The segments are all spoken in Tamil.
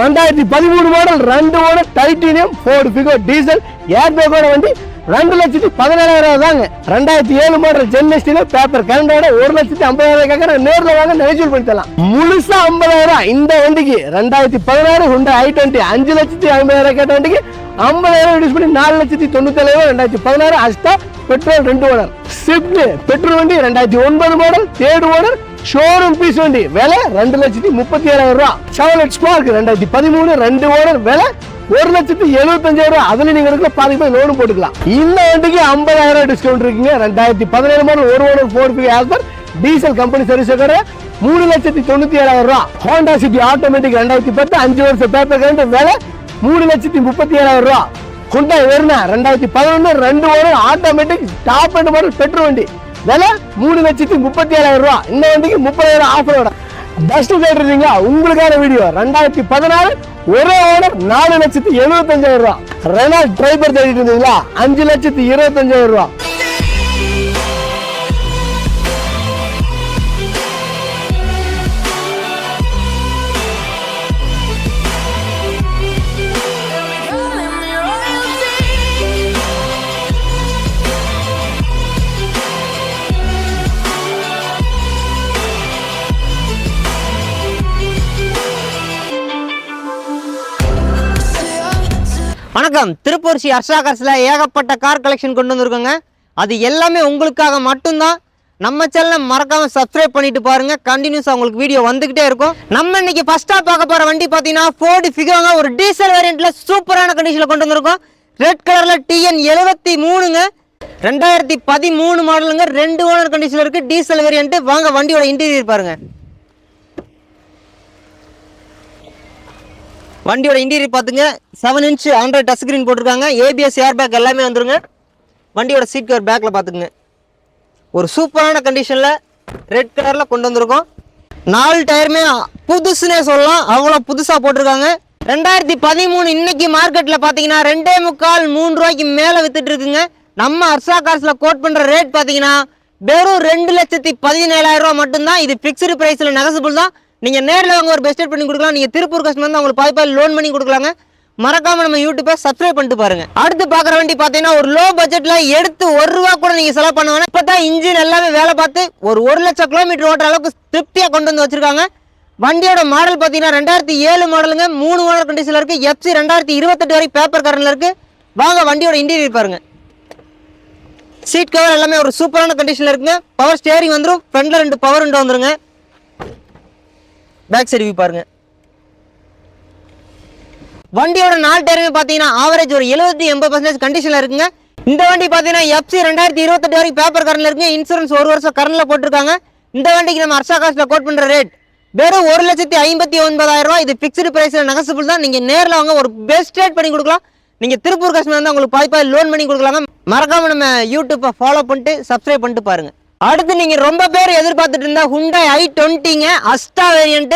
ரெண்டாயிரத்தி பதிமூணு மாடல் ரெண்டு ஓட titanium Ford Figo diesel air பேக்கோட வண்டி ரெண்டு லட்சத்தி பதினேழாயிரம் தாங்க ரெண்டாயிரத்தி ஏழு மாடல் ஜென்எஸ்டில பேப்பர் கரண்டோட ஒரு லட்சத்தி ஐம்பதாயிரம் கேட்கற நேரில் வாங்க நெகச்சூல் பண்ணித்தலாம் முழுசா ஐம்பதாயிரம் இந்த வண்டிக்கு. ரெண்டாயிரத்தி பதினாறு ஹுண்டா ஐ டுவெண்ட்டி அஞ்சு லட்சத்தி ஐம்பதாயிரம் கேட்ட வண்டிக்கு ஐம்பதாயிரம் ரெடியூஸ் பண்ணி நாலு லட்சத்தி தொண்ணூத்திலாயிரம் ரெண்டாயிரத்தி பதினாறு அஸ்தா பெட்ரோல் ரெண்டு ஓனர் ஸ்விஃப்ட் பெட்ரோல் வண்டி ரெண்டாயிரத்தி ஒன்பது model third owner showroom piece வண்டி. விலை ரெண்டு லட்சத்தி முப்பத்தி ஏழாயிரம் ரூபா. ஷவலட் ஸ்பார்க் ரெண்டாயிரத்தி பதிமூணு ரெண்டு ஓனர். விலை ஒரு லட்சத்தி எழுபத்தஞ்சாயிரம் ரூபா. அதுல நீங்க இருக்கிற பாதி போய் லோனு போட்டுக்கலாம். இந்த வண்டிக்கு ஐம்பதாயிரம் டிஸ்கவுண்ட் இருக்குங்க. ரெண்டாயிரத்தி பதினேழு மாடல் ஒரு ஓனர் ஃபோர் பி ஆல்பர் டீசல் கம்பெனி சர்வீஸ் கடை. மூணு லட்சத்தி தொண்ணூத்தி ஏழாயிரம் ரூபா. ஹோண்டா சிட்டி ஆட்டோமேட்டிக் ரெண்டாயிரத்தி பத்து அஞ்சு வருஷம் பேப்பர் கரண்ட் விலை மூணு லட்சத்தி முப்பத்தி ஏழாயிரம் ரூபா. குண்டா வெர்னா ரெண்டாயிரத்தி பதினொன்று ரெண்டு owner. Automatic top end model petrol வண்டி. விலை மூணு லட்சத்தி முப்பத்தி ஏழாயிரம் ரூபா. இந்த வண்டிக்கு முப்பதாயிரம் ஆஃபரோட டஸ்ட் கேட்டுருந்தீங்க உங்களுக்கான வீடியோ ரெண்டாயிரத்தி பதினாறு ஒரே ஓனர் நாலு லட்சத்தி எழுபத்தஞ்சாயிரம் ரூபா. ரெனால்ட் டிரைவர் தேடிட்டு இருந்தீங்களா? அஞ்சு லட்சத்தி இருபத்தஞ்சாயிரம் ரூபா. வணக்கம். திருப்பூர் ஸ்ரீ ஹர்ஷா ஏகப்பட்ட கார் கலெக்ஷன் கொண்டு வந்திருக்கோங்க. அது எல்லாமே உங்களுக்காக மட்டும்தான். நம்ம சேனலை மறக்காமல் சப்ஸ்கிரைப் பண்ணிட்டு பாருங்க. கண்டினியூஸாக உங்களுக்கு வீடியோ வந்துகிட்டே இருக்கும். நம்ம இன்னைக்கு ஃபஸ்ட்டாக பார்க்க போகிற வண்டி பார்த்தீங்கன்னா ஃபோர்டு ஃபிகோங்க ஒரு டீசல் வேரியண்ட்டில் சூப்பரான கண்டிஷனில் கொண்டு வந்திருக்கோம். ரெட் கலரில் டிஎன் எழுபத்தி மூணுங்க. ரெண்டாயிரத்தி பதிமூணு மாடலுங்க ரெண்டு ஓனர் கண்டிஷனில் இருக்குது டீசல் வேரியண்ட்டு வாங்க வண்டியோட இன்டீரியர் பாருங்க. வண்டியோட இன்டீரியர் பார்த்துங்க seven inch Android touch screen போட்டிருக்காங்க. ஏபிஎஸ் ஏர் பேக் எல்லாமே வந்துருங்க. வண்டியோட சீட் கவர் பேக்கில் பார்த்துக்குங்க ஒரு சூப்பரான கண்டிஷனில் ரெட் கலரில் கொண்டு வந்திருக்கோம். நாலு டயருமே புதுசுனே சொல்லலாம். அவ்வளோ புதுசாக போட்டிருக்காங்க. ரெண்டாயிரத்தி பதிமூணு இன்னைக்கு மார்க்கெட்டில் பார்த்தீங்கன்னா ரெண்டே முக்கால் மூணு ரூபாய்க்கு மேலே வித்துட்டு இருக்குங்க. நம்ம அர்சா கார்ஸில் கோட் பண்ணுற ரேட் பார்த்தீங்கன்னா வெறும் ரெண்டு லட்சத்தி பதினேழாயிரம் ரூபா மட்டும்தான். இது ஃபிக்ஸ்டு ப்ரைஸில் நெகசபிள் தான். நீங்கள் நேரில் வாங்க ஒரு பெஸ்ட் பண்ணி கொடுக்கலாம். நீங்கள் திருப்பூர் கஸ்டமர் வந்து அவங்களுக்கு பாதி பாதி லோன் பண்ணி கொடுக்கலாங்க. மறக்காம நம்ம யூடியூப்பை சப்ஸ்கிரைப் பண்ணிட்டு பாருங்க. அடுத்து பார்க்குற வண்டி பார்த்தீங்கன்னா ஒரு லோ பட்ஜெட்ல எடுத்து ஒரு ரூபா கூட நீங்கள் செலவு பண்ண வேணாம் இப்போ தான் இன்ஜின் எல்லாமே வேலை பார்த்து ஒரு ஒரு லட்சம் கிலோமீட்டர் ஓட்டுற அளவுக்கு திருப்தியாக கொண்டு வந்து வச்சிருக்காங்க. வண்டியோட மாடல் பார்த்தீங்கன்னா ரெண்டாயிரத்தி ஏழு மாடலுங்க மூணு ஓனர் கண்டிஷனில் இருக்குது எஃப்சி ரெண்டாயிரத்தி இருபத்தெட்டு வரை பேப்பர் கரண்டில் இருக்குது வாங்க வண்டியோட இன்டீரியர் பாருங்க. சீட் கவர் எல்லாமே ஒரு சூப்பரான கண்டிஷனில் இருக்குங்க. பவர் ஸ்டேரிங் வந்துடும் ஃப்ரண்ட்ல ரெண்டு பவர் விண்டோ வந்துருங்க. பேக் சைடு வியூ பாருங்க. வண்டியோட நாலு டயருமே பார்த்தீங்கன்னா ஆவரேஜ் ஒரு எழுபத்தி எண்பது பர்சன்டேஜ் கண்டிஷனில் இருக்குங்க. இந்த வண்டி பார்த்தீங்கன்னா எஃப்சி ரெண்டாயிரத்தி இருபத்தெட்டு வரைக்கும் பேப்பர் கரண்டில் இருக்குங்க. இன்சூரன்ஸ் ஒரு வருஷம் கரண்டில் போட்டிருக்காங்க. இந்த வண்டிக்கு நம்ம அர்ஷா காஸ்ட்டில் கோட் பண்ணுற ரேட் வெறும் ஒரு லட்சத்தி ஐம்பத்தி ஒன்பதாயிரம் இது ஃபிக்ஸ்டு ப்ரைஸில் நெகசபிள் தான். நீங்கள் நேரில் வாங்க ஒரு பெஸ்ட் ரேட் பண்ணி கொடுக்கலாம். நீங்கள் திருப்பூர் காஷ்மீர் வந்து உங்களுக்கு பாதி லோன் பண்ணி கொடுக்கலாங்க. மறக்காமல் நம்ம யூடியூப்பை ஃபாலோ பண்ணிட்டு சப்ஸ்கிரைப் பண்ணிட்டு பாருங்கள் அடுத்து நீங்க ரொம்ப பேர் எதிர்பார்த்துட்டு இருந்தா ஹுண்டாய் ஐ டுவெண்ட்டிங்க அஸ்டா வேரியன்ட்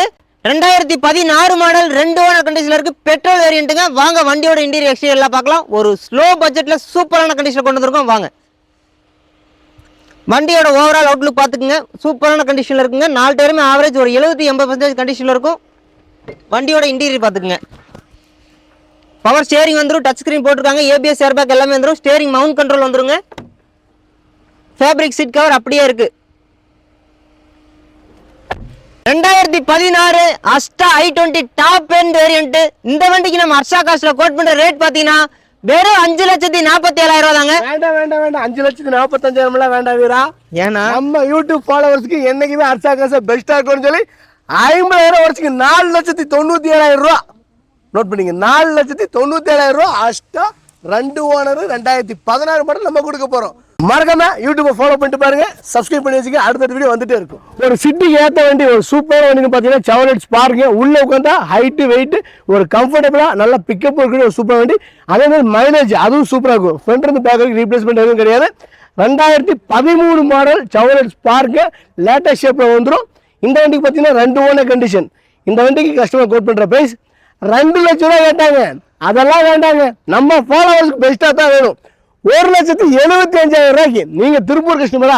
ரெண்டாயிரத்தி பதினாறு மாடல் ரெண்டு ஓனர் கண்டிஷன்ல இருக்கு பெட்ரோல் வேரியன்ட்டுங்க வாங்க வண்டியோட இன்டீரியர் எக்ஸ்டீரியர் எல்லாம் பார்க்கலாம். ஒரு ஸ்லோ பட்ஜெட்ல சூப்பரான கண்டிஷன் கொண்டு வந்திருக்கோம். வாங்க. வண்டியோட ஓவரால் அவுட்லுக் பார்த்துக்குங்க. சூப்பரான கண்டிஷனில் இருக்குங்க. நாலு டயருமே ஆவரேஜ் ஒரு எழுபத்தி எண்பது பர்சன்டேஜ் கண்டிஷனில் இருக்கும். வண்டியோட இன்டீரியர் பார்த்துக்குங்க. பவர் ஸ்டேரிங் வந்துடும் டச் ஸ்க்ரீன் போட்டிருக்காங்க. ஏபிஎஸ் ஏர்பேக் எல்லாமே வந்துடும் ஸ்டேரிங் மவுண்ட் கண்ட்ரோல் வந்துருங்க. ஃபேப்ரிக் சீட் கவர் அப்படியே இருக்கு. ரெண்டாயிரத்தி பதினாறு Asta i twenty top end variant இந்த வண்டிக்கு நம்ம அர்ஷா காஸ்ட்ல கோட் பண்ற ரேட் பாத்தீங்கன்னா வெறும் அஞ்சு லட்சத்தி நாற்பத்தி ஏழாயிரம் ரூபா தாங்க வேண்டாம் வேண்டாம் வேண்டாம். அஞ்சு லட்சத்தி நாற்பத்தஞ்சாயிரம் எல்லாம் வேண்டாம் வீரா. ஏன்னா? நம்ம யூடியூப் ஃபாலோவர்ஸ்க்கு என்னைக்குமே அர்ச்சா காசை பெஸ்டா இருக்கும்னு சொல்லி ஐம்பதாயிரம் வருஷத்துக்கு நாலு லட்சத்தி தொண்ணூத்தி ஏழாயிரம் ரூபா. நோட் பண்ணிங்க நாலு லட்சத்தி தொண்ணூத்தி ஏழாயிரம் ரூபா அஷ்டா ரெண்டு ஓனர் ரெண்டாயிரத்தி பதினாறு மாடல் நம்ம கொடுக்க போறோம். மறக்காம யூடியூப்பை ஃபாலோ பண்ணிட்டு பாருங்க. சப்ஸ்கிரைப் பண்ணி வச்சுக்க. அடுத்த வீடியோ வந்துட்டே இருக்கும். ஒரு சிட்டிக்கு ஏற்ற வண்டி ஒரு சூப்பரான வண்டின்னு பார்த்தீங்கன்னா செவலெட்ஸ் பாருங்க. உள்ள உட்காந்தா ஹைட்டு வெயிட்டு ஒரு கம்ஃபர்டபுளாக நல்லா பிக்கப் இருக்கிற ஒரு சூப்பராக வண்டி. அதே மாதிரி மைலேஜ் அதுவும் சூப்பராக இருக்கும். ஃப்ரண்ட் இருந்து பேக்கருக்கு ரீப்ளேஸ்மெண்ட் எதுவும் கிடையாது. ரெண்டாயிரத்தி பதிமூணு மாடல் செவலெட்ஸ் பாருங்க. லேட்டஸ்ட் ஷேப்பில் வந்துடும் இந்த வண்டிக்கு பார்த்தீங்கன்னா ரெண்டு ஓன கண்டிஷன் இந்த வண்டிக்கு கஸ்டமர் கோட் பண்ணுற ப்ரைஸ் ரெண்டு லட்ச ரூபா கேட்டாங்க. அதெல்லாம் வேண்டாங்க. நம்ம ஃபாலோவர்ஸ்க்கு பெஸ்ட்டாக தான் வேணும். ஒரு லட்சத்தி எழுபத்தி அஞ்சாயிரம் ரூபாய்க்கு. நீங்க திருப்பூர் கிருஷ்ணமரா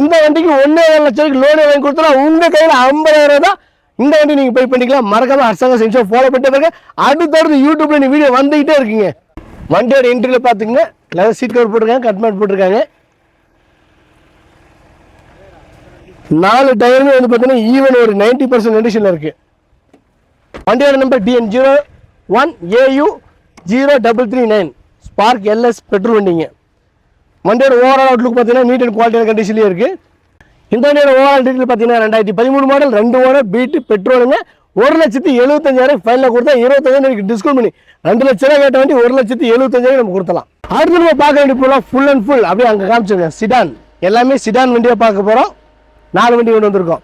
இந்த வண்டிக்கு ஒன்னே ஏழு லட்சம் ரூபாய்க்கு லோன் வாங்கி கொடுத்தா உங்க கையில ஐம்பதாயிரம் தான். இந்த வண்டி நீங்கள் பை பண்ணிக்கலாம். மறக்காம அரசாங்கம் செஞ்சு ஃபாலோ பண்ணிட்டு பாருங்க அடுத்தடுத்து யூடியூப்ல நீ வீடியோ வந்துகிட்டே இருக்கீங்க. வண்டியோட என்ட்ரியில் பார்த்துங்க லெதர் சீட் கவர் போட்டிருக்காங்க கட்மேட் போட்டிருக்காங்க. நாலு டயருமே வந்து பார்த்தீங்கன்னா ஈவன் ஒரு நைன்டி பர்சன்ட் கண்டிஷனில் இருக்குது வண்டியோட number TN zero one AU zero double three nine Spark LS petrol வண்டிங்க. வண்டியோட ஓவரால் அவுட்லுக் பார்த்தீங்கன்னா நீட் அண்ட் குவாலிட்டியான கண்டிஷன்லேயே இருக்குது இந்த வண்டியோட ஓவரால் டீட்டெயில் பார்த்தீங்கன்னா ரெண்டாயிரத்தி பதிமூணு மாடல் ரெண்டு ஓனர் பீட்டு பெட்ரோலுங்க ஒரு லட்சத்தி எழுபத்தஞ்சாயிரம் ஃபைனில் கொடுத்தா இருபத்தஞ்சாயிரம் டிஸ்கவுண்ட் பண்ணி ரெண்டு லட்ச ரூபா கேட்ட வண்டி ஒரு லட்சத்தி எழுபத்தஞ்சாயிரம் நம்ம கொடுத்தலாம் அடுத்து நம்ம பார்க்க வேண்டிய பொருளாக ஃபுல் அண்ட் ஃபுல் அப்படியே அங்கே காமிச்சிருங்க. சிடான் எல்லாமே சிடான் வண்டியாக பார்க்க போகிறோம் நாலு வண்டி கொண்டு வந்திருக்கோம்.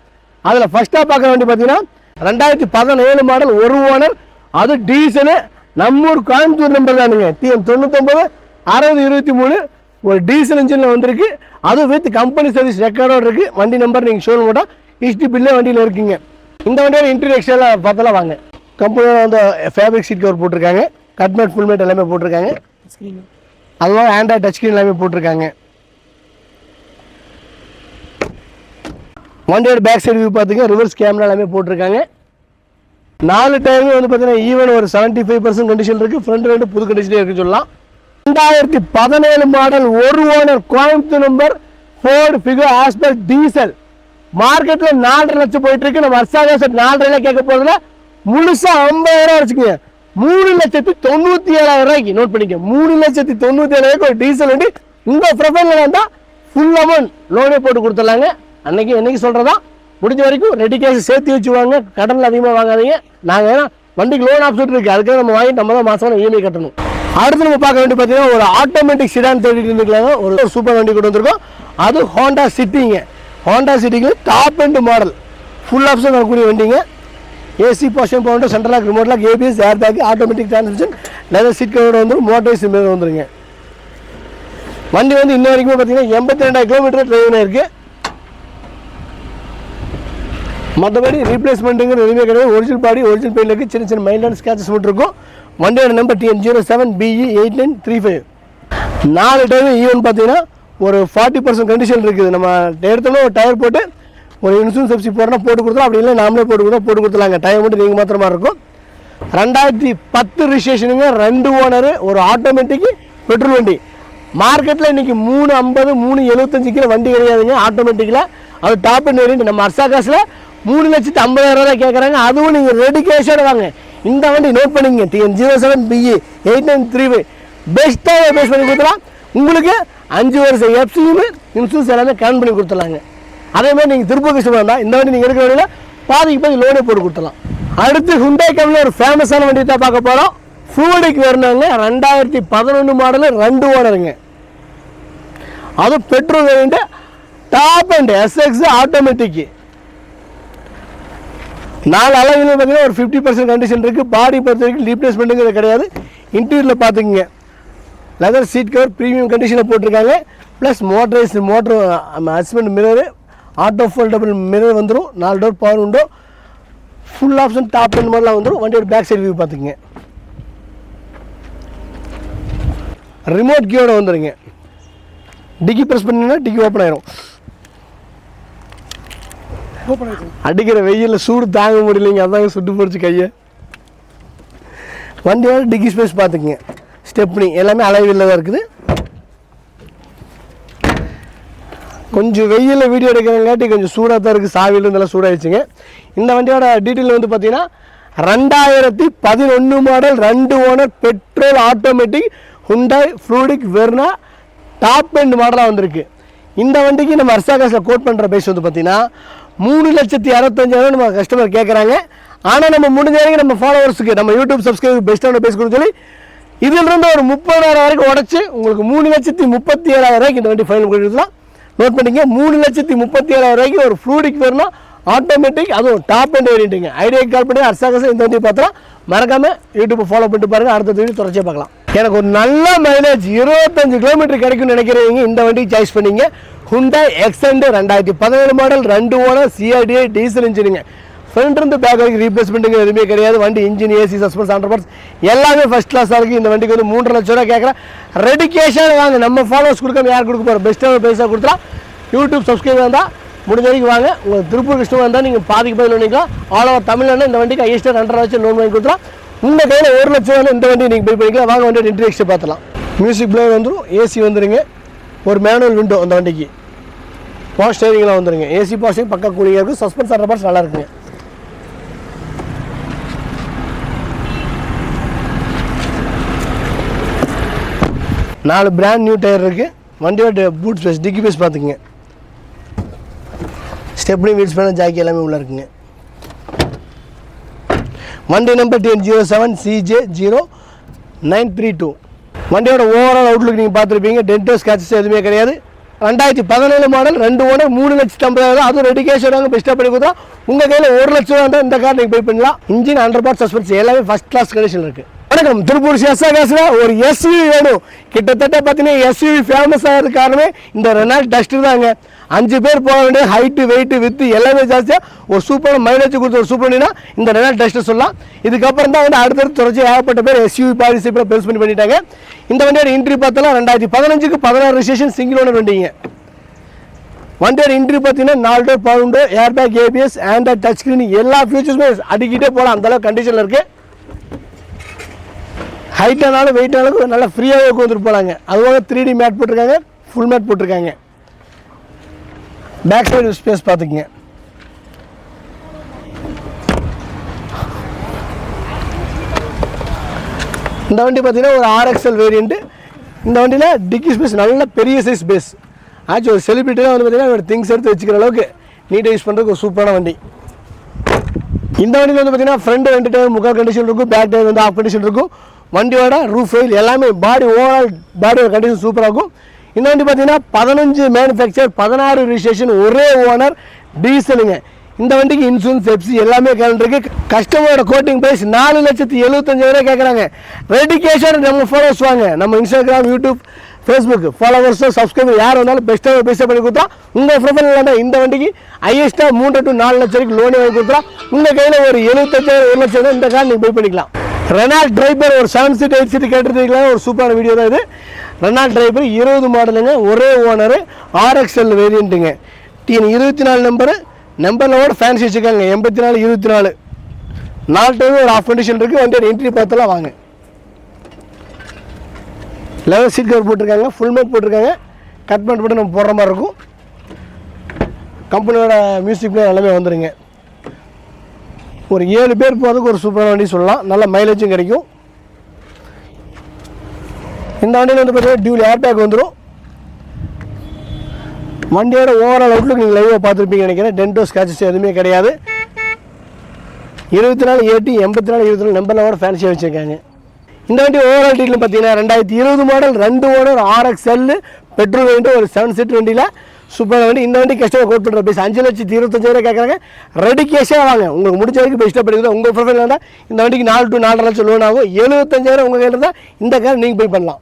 அதில் ஃபஸ்ட்டாக பார்க்குற வண்டி பார்த்தீங்கன்னா ரெண்டாயிரத்தி பதினேழு மாடல் ஒரு ஓனர். அது டீசலு நம்மூர் கோயம்புத்தூர் நம்பர் தானுங்க டிஎம் தொண்ணூத்தொம்பது அறுபது இருபத்தி மூணு ஒரு டீசல் இன்ஜினில் வந்திருக்கு. அதுவும் வித் கம்பெனி சர்வீஸ் ரெக்கார்டோட இருக்குது வண்டி நம்பர் நீங்கள் ஷோல் மட்டும் ஹிஸ்ட்ரி பில்லே வண்டியில் இருக்குங்க. இந்த வண்டியோட இன்டீரியர் பார்த்தலாம் வாங்க. கம்பெனியோட வந்து ஃபேப்ரிக் சீட் கவர் போட்டிருக்காங்க. கட் மேட் ஃபுல் மேட் எல்லாமே போட்டிருக்காங்க. அதுவும் ஆண்ட்ராய்ட் டச் ஸ்க்ரீன் எல்லாமே போட்டிருக்காங்க. வண்டியோட பேக் சைடு வியூ பார்த்துங்க. ரிவர்ஸ் கேமரா எல்லாமே போட்டிருக்காங்க. நாலு டயருமே வந்து பார்த்தீங்கன்னா ஈவன் ஒரு செவன்ட்டி ஃபைவ் பர்சன்ட் கண்டிஷன் இருக்குது ஃப்ரண்ட் ரெண்டு புது கண்டிஷனே இருக்குன்னு சொல்லலாம். ரெண்டாயிரத்தி பதினேழு மாடல் ஒரு owner Coimbatore number Ford Figo Aspire diesel மார்க்கெட்டில் நாலரை லட்சம் போயிட்டு இருக்கு நம்ம வருஷாக நாலரைல கேட்க போகிறதுல முழுசாக ஐம்பதாயிரம் வச்சுக்கோங்க. மூணு லட்சத்தி தொண்ணூற்றி ஏழாயிரம் ரூபாய்க்கு நோட் பண்ணிக்க மூணு லட்சத்தி தொண்ணூற்றி ஏழாயிரம் ஒரு டீசல் வண்டி இந்த ப்ரொஃபைலில் வந்தால் ஃபுல் அமௌண்ட் லோனே போட்டு கொடுத்துடலாங்க. அன்னைக்கு என்னைக்கு சொல்கிறதா முடிஞ்ச வரைக்கும் ரெடி கேஷ் சேர்த்து வச்சு வாங்க கடனில் அதிகமாக வாங்காதீங்க. நாங்கள் ஏன்னா வண்டிக்கு லோன் ஆப்ஷன் இருக்குது அதுக்காக நம்ம வாங்கி நம்ம தான் மாதம் இஎம்ஐ கட்டணும். அடுத்து நம்ம பார்க்க வேண்டிய பார்த்தீங்கன்னா ஒரு ஆட்டோமேட்டிக் சிடான் தேடிட்டு இருந்துக்கலாங்க. ஒரு சூப்பர் வண்டி கொண்டு வந்திருக்கோம். அது ஹோண்டா சிட்டிங்க ஹோண்டா சிட்டிக்கு top end model full option வரக்கூடிய வண்டிங்க. ஏசி போஷன் founder central lock remote lock ABS air bag automatic transmission leather seat cover வந்துடும் மோட்டர்ஸ் மேலே வந்துருங்க. வண்டி வந்து இன்ன வரைக்கும் பார்த்தீங்கன்னா எண்பத்தி ரெண்டாயிரம் கிலோமீட்டர் டிரைவ் இருக்குது மற்றபடி ரீப்ளேஸ்மெண்ட்டுங்கிற எதுவுமே கிடையாது. ஒரிஜினல் பாடி ஒரிஜினல் பெயிண்ட் இருக்குது சின்ன சின்ன மைல்டான ஸ்கேச்சஸ் மட்டும் இருக்கும் வண்டியோட number TN zero seven BE eight nine three five நாலு டைம் ஈவன் e பார்த்தீங்கன்னா ஒரு ஃபார்ட்டி பர்சன்ட் கண்டிஷன் இருக்குது. நம்ம எடுத்தோம்னா ஒரு டயர் போட்டு ஒரு இன்சூரன்ஸ் சப்சி போடுறோம்னா போட்டு கொடுத்தா அப்படி இல்லை நாமளே போட்டு கொடுத்தா போட்டு கொடுத்துலாங்க டயர் மட்டும் நீங்கள் மாத்திரமா இருக்கும். ரெண்டாயிரத்தி பத்து ரிஜிஸ்ட்ரேஷனுங்க ரெண்டு ஓனரு ஒரு ஆட்டோமேட்டிக்கு பெட்ரோல் வண்டி. மார்க்கெட்டில் இன்னைக்கு மூணு ஐம்பது மூணு எழுபத்தஞ்சு கிலோ வண்டி கிடையாதுங்க. ஆட்டோமேட்டிக்கில் அது டாப் அண்ட் வேரியன்ட் நம்ம அர்சா காசில் மூணு லட்சத்து ஐம்பதாயிரம் ரூபாய் கேட்குறாங்க அதுவும் நீங்கள் ரெடி கேஷோட வாங்க. இந்த வண்டி நோட் பண்ணிங்க TN zero seven BE eight nine three five பெஸ்ட்டாக பேஸ் பண்ணி கொடுத்துலாம் உங்களுக்கு அஞ்சு வருஷம் எஃப்சியும் இன்சூரன்ஸ் எல்லாமே கன் பண்ணி கொடுத்துலாங்க அதே மாதிரி நீங்கள் திருப்பூர் கஷ்டமாக இருந்தால் இந்த வண்டி நீங்கள் எடுக்கிற வழியில் பாதிக்கு பாதி லோனே போட்டு கொடுத்துலாம் அடுத்து ஹுண்டாய் கம்பெனியில் ஒரு ஃபேமஸான வண்டி தான் பார்க்க போகிறோம் ஃபூடிக்கு வரணுங்க ரெண்டாயிரத்தி பதினொன்று மாடலு ரெண்டு ஓனருங்க. அதுவும் petrol variant top end SX automatic நாலு அளவில் பார்த்தீங்கன்னா ஒரு ஃபிஃப்டி பர்சன்ட் கண்டிஷன் இருக்குது பாடி பொறுத்த வரைக்கும் ரீப்ளேஸ்மெண்ட்டுங்கிறது கிடையாது. இன்டீரியரில் பார்த்துக்குங்க லெதர் சீட் கவர் ப்ரீமியம் கண்டிஷனில் போட்டிருக்காங்க. ப்ளஸ் மோட்டரைஸ் மோட்ரு ஹஸ்பண்ட் மிரரு ஆட்டோ ஃபோல்டபுள் மிரர் வந்துடும் நாலு door power window full option top end மாதிரிலாம் வந்துடும் வண்டியோட பேக் சைடு வியூ பார்த்துக்குங்க ரிமோட் கீயோட வந்துடுங்க டிக்கி ப்ரெஸ் பண்ணிங்கன்னா டிக்கி ஓப்பன் ஆயிரும். அடிக்கிற வெயிலில் சூடு தாங்க முடியலைங்க. அதாங்க சுட்டு போடுச்சு கையை. வண்டியோட டிக்கி ஸ்பேஸ் பார்த்துக்குங்க ஸ்டெப்னி எல்லாமே அளவில் தான் இருக்குது. கொஞ்சம் வெயிலில் வீடியோ எடுக்கிறங்காட்டி கொஞ்சம் சூடாக தான் இருக்குது சாவியில் நல்லா சூடாகிடுச்சுங்க இந்த வண்டியோட டீட்டெயில் வந்து பார்த்தீங்கன்னா ரெண்டாயிரத்தி பதினொன்று மாடல் ரெண்டு owner petrol automatic Hyundai Fluidic Verna top end மாடலாக வந்திருக்கு. இந்த வண்டிக்கு நம்ம அர்சாகாஸில் கோட் பண்ணுற பேஸ் வந்து பார்த்தீங்கன்னா மூணு லட்சத்தி அறுபத்தஞ்சாயிரம் நம்ம கஸ்டமர் கேட்குறாங்க. ஆனால் நம்ம முடிஞ்ச வரைக்கும் நம்ம ஃபாலோவர்ஸுக்கு நம்ம யூடியூப் சப்ஸ்கிரைபர் பெஸ்ட்டான பேஸ் கொடுத்து சொல்லி இதிலிருந்து ஒரு முப்பதாயிரம் வரைக்கும் உடச்சி உங்களுக்கு மூணு லட்சத்தி முப்பத்தி ஏழாயிரம் ரூபாய்க்கு இந்த வண்டி ஃபைனல் கொடுத்துலாம் நோட் பண்ணிங்க மூணு லட்சத்தி முப்பத்தி ஏழாயிரம் ரூபாய்க்கு ஒரு ஃப்ளூடிக் வரணும் ஆட்டோமேட்டிக் அதுவும் டாப் அண்ட் வேரியண்ட்டுங்க ஐடியா கால் பண்ணி அர்சாகசம் இந்த வண்டி பார்த்தா மறக்காமல் யூடியூப் ஃபாலோ பண்ணிட்டு பாருங்கள் அடுத்த வீடியோ தொடர்ச்சியாக பார்க்கலாம். எனக்கு ஒரு நல்ல மைலேஜ் இருபத்தஞ்சு கிலோமீட்டர் கிடைக்கும்னு நினைக்கிறவங்க இந்த வண்டி சாய்ஸ் பண்ணீங்க. ஹுண்டா எக்ஸண்ட் ரெண்டாயிரத்தி பதினேழு மாடல் ரெண்டு ஓனர் சிஆர்டிஐ டீசல் இன்ஜினுங்க ஃப்ரண்ட் இருந்து பேக் வரைக்கும் ரீப்ளேஸ்மெண்ட்டுங்க எதுவுமே கிடையாது. வண்டி engine AC suspension hundred percent எல்லாமே ஃபஸ்ட் கிளாஸாக இருக்குது இந்த வண்டிக்கு வந்து மூன்றரை லட்ச ரூபா கேட்குறேன் ரெடி கேஷாக வாங்க. நம்ம ஃபாலோவர்ஸ் கொடுக்காம யார் கொடுக்க போகிறோம் பெஸ்ட்டாக பைசா கொடுத்தா யூடியூப் சப்ஸ்கிரைப் வந்தால் முடிஞ்ச வரைக்கும் வாங்க. உங்களுக்கு திருப்பூர் கிருஷ்ணமாக வந்தால் நீங்கள் பாதிக்கு பதில் பண்ணிக்கலாம் ஆல் ஓவர் தமிழ்நாடு இந்த வண்டிக்கு ஐஎஸ்டி ரெண்டரை லட்சம் லோன் வாங்கி கொடுத்துலாம் இந்த கையில் ஒரு லட்சம் இந்த வண்டி நீங்கள் போய் பண்ணிக்கலாம். வாங்க வண்டி இன்ட்ரெஸ்ட் பார்த்துலாம். மியூசிக் ப்ளே வந்துடும் ஏசி வந்துடுங்க ஒரு மேனுவல் விண்டோ அந்த வண்டிக்கு. பாஸ் ஸ்டேரிங்லாம் வந்துடுங்க ஏசி பவர் ஸ்டேரிங் பக்கா கூலியாக இருக்கும். சஸ்பென்ஸ் ஆடுற பார்ட்ஸ் நல்லா இருக்குங்க. நாலு பிராண்ட் நியூ டயர் இருக்குது வண்டியோட பூட் ஸ்பேஸ் டிக்கி பேஸ் பார்த்துக்குங்க. ஸ்டெப்னி வீல்ஸ் பேன ஜாக்கி எல்லாமே உள்ளே இருக்குங்க. வண்டி number TN zero seven CJ zero nine three two வண்டியோட ஓவரால் அவுட்லுக் நீங்கள் பார்த்துருப்பீங்க. டென்டோ ஸ்கேச்சஸ் எதுவுமே கிடையாது. ரெண்டாயிரத்தி பதினேழு மாடல் ரெண்டு ஓனர் மூணு லட்சத்தி ஐம்பதாயிரம் அதுவும் ரெடி கேஷ் வராங்க பெஸ்ட்டாக பண்ணி கொடுத்தா உங்கள் கையில் ஒரு லட்சம் ரூபா இந்த கார் நீங்கள் போய் பண்ணலாம். இன்ஜின் ஹண்ட்ரட் பார்ட் சஸ்பென்ஸ் எல்லாமே ஃபஸ்ட் கிளாஸ் கண்டிஷன் இருக்குது வணக்கம். திருப்பூர் எஸ்ஆ காசுல ஒரு எஸ்யூவி வேணும். கிட்டத்தட்ட பார்த்தீங்கன்னா எஸ்யூவி ஃபேமஸ் ஆகிறது காரணமே இந்த ரெனால்ட் டஸ்ட்டு தாங்க. அஞ்சு பேர் போக வேண்டிய ஹைட்டு வெயிட்டு வித்து எல்லாமே ஜாஸ்தியாக ஒரு சூப்பரான மைலேஜ் கொடுத்து ஒரு சூப்பர் வண்டினா இந்த ரெனால்ட் டஸ்ட்டு சொல்லலாம். இதுக்கப்புறம் தான் வந்து அடுத்தடுத்து தொடர்ச்சி ஏகப்பட்ட பேர் எஸ்யூவி பார்ட்டிசிபேட் பெருசு பண்ணி பண்ணிட்டாங்க. இந்த வண்டியோட இன்ட்ரி பார்த்தோம்னா ரெண்டாயிரத்தி பதினஞ்சுக்கு பதினாறு ரிஜிஸ்ட்ரேஷன் சிங்கிள் ஓனர் வண்டிங்க. வண்டியோட இன்ட்ரி பார்த்தீங்கன்னா நாலு door pound air bag ABS Android touch screen எல்லா ஃபியூச்சர்ஸுமே அடிக்கிட்டே போகலாம். அந்தளவுக்கு கண்டிஷனில் இருக்குது ஹைட்டானாலும் வெயிட்டானாலும் நல்லா ஃப்ரீயாகவே உட்காந்துட்டு போகலாங்க அதுவாக த்ரீ டி மேட் போட்டிருக்காங்க ஃபுல் மேட் போட்டிருக்காங்க. பேக் சைடு ஸ்பேஸ் பார்த்துக்குங்க. இந்த வண்டி பார்த்தீங்கன்னா ஒரு ஆர்எக்ஸ்எல் வேரியண்ட்டு இந்த வண்டியில் டிக்கி ஸ்பேஸ் நல்ல பெரிய சைஸ் பேஸ் ஆச்சு ஒரு செலிபிரிட்டிலாம் வந்து பார்த்தீங்கன்னா ஒரு திங்ஸ் எடுத்து வச்சுக்கிற அளவுக்கு நீட்டாக யூஸ் பண்ணுறதுக்கு ஒரு சூப்பரான வண்டி. இந்த வண்டியில் வந்து பார்த்தீங்கன்னா ஃப்ரண்ட் ரெண்டு டயர் முக்கால் கண்டிஷன் இருக்கும் பேக் டயர் வந்து ஆஃப் கண்டிஷன் இருக்கும். வண்டியோட ரூஃப் ஃபெயில் எல்லாமே பாடி ஓவரால் பாடியோட கண்டிஷன் சூப்பராக இருக்கும் இந்த வண்டி பார்த்தீங்கன்னா பதினஞ்சு மேனுஃபேக்சர் பதினாறு ரிஜிஸ்ட்ரேஷன் ஒரே ஓனர் டீசலுங்க இந்த வண்டிக்கு இன்சூரன்ஸ் எப்சி எல்லாமே கலந்துருக்கு கஸ்டமரோட கோட்டிங் ப்ரைஸ் நாலு லட்சத்தி எழுபத்தஞ்சாயிரம் கேட்குறாங்க ரெடி நம்ம ஃபாலோவர்ஸ் வாங்க. நம்ம இன்ஸ்டாகிராம் யூடியூப் ஃபேஸ்புக் ஃபாலோவர்ஸோ சப்ஸ்கிரைபர் யார் வந்தாலும் பெஸ்ட்டாக பெஸ்ட்டாக பண்ணி கொடுத்தா உங்கள் ப்ரொஃபைல் இல்லாமல் இந்த வண்டிக்கு ஹையஸ்ட்டாக மூன்று டு நாலு லட்சம் வரைக்கும் லோனே வாங்கி கொடுத்தா உங்கள் கையில் ஒரு எழுபத்தஞ்சாயிரம் ஒரு லட்சம் இந்த கார் நீங்கள் போய் பண்ணிக்கலாம். ரெனால்ட் டிரைவர் ஒரு செவன் சீட் எயிட் சீட் கேட்டுருக்கலாம் ஒரு சூப்பரான வீடியோ தான் இது. ரெனால்ட் டிரைவர் இருபது மாடலுங்க ஒரே ஓனரு ஆர்எக்ஸ்எல் வேரியண்ட்டுங்க டிஎன் இருபத்தி நாலு நம்பரு நம்பரில் ஃபேன்சி வச்சுருக்காங்க. எண்பத்தி நாலு இருபத்தி நாலு. நாலு டைம் ஒரு ஆஃப் கண்டிஷன் இருக்குது வந்து என்ட்ரி பார்த்தெல்லாம் வாங்க. லெவல் சீட் கவர் போட்டிருக்காங்க. ஃபுல் மேட் போட்டிருக்காங்க. கட் பண்ணிட்டு போட்டு நம்ம போடுற மாதிரி இருக்கும். கம்பெனியோட மியூசிக் எல்லாமே வந்துடுங்க ஒரு ஏழு பேர் போகிறதுக்கு ஒரு சூப்பரான வண்டி சொல்லலாம். நல்ல மைலேஜும் கிடைக்கும். இந்த வண்டியில் வந்து பார்த்தீங்கன்னா டியூல் ஏர் பேக் வந்துடும் வண்டியோட ஓவரால் அவுட்லுக் நீங்கள் லைவாக பார்த்துருப்பீங்க நினைக்கிறேன். டென்டோ ஸ்கேச்சஸ் எதுவுமே கிடையாது. இருபத்தி நாலு ஏடி எண்பத்தி நாலு இருபத்தி நாலு நம்பரில் ஃபேன்சியாக வச்சுருக்காங்க. இந்த வண்டி ஓவரால் டீட்டில் பார்த்தீங்கன்னா ரெண்டாயிரத்தி இருபது மாடல் ரெண்டு ஓனர் ஆர்எக்ஸ் எல்லு பெட்ரோல் வேண்டிய ஒரு செவன் சீட் வண்டியில். சூப்பரான வண்டி. இந்த வண்டி கஸ்டமர் கோட் பண்ணுற அஞ்சு லட்சத்தி இருபத்தஞ்சாயிரம் கேட்குறாங்க. ரெடி கேஷாக வாங்க. உங்களுக்கு முடிஞ்ச வரைக்கும் பெஸ்ட்டாக படிக்கிறது உங்கள் ப்ரொஃபைல் இருந்தால் இந்த வண்டிக்கு நாலு டு நாலரை லட்சம் லோன் ஆகும். எழுபத்தஞ்சாயிரம் உங்கள் கையில் இருந்தால் இந்த கார் நீங்கள் போய் பண்ணலாம்.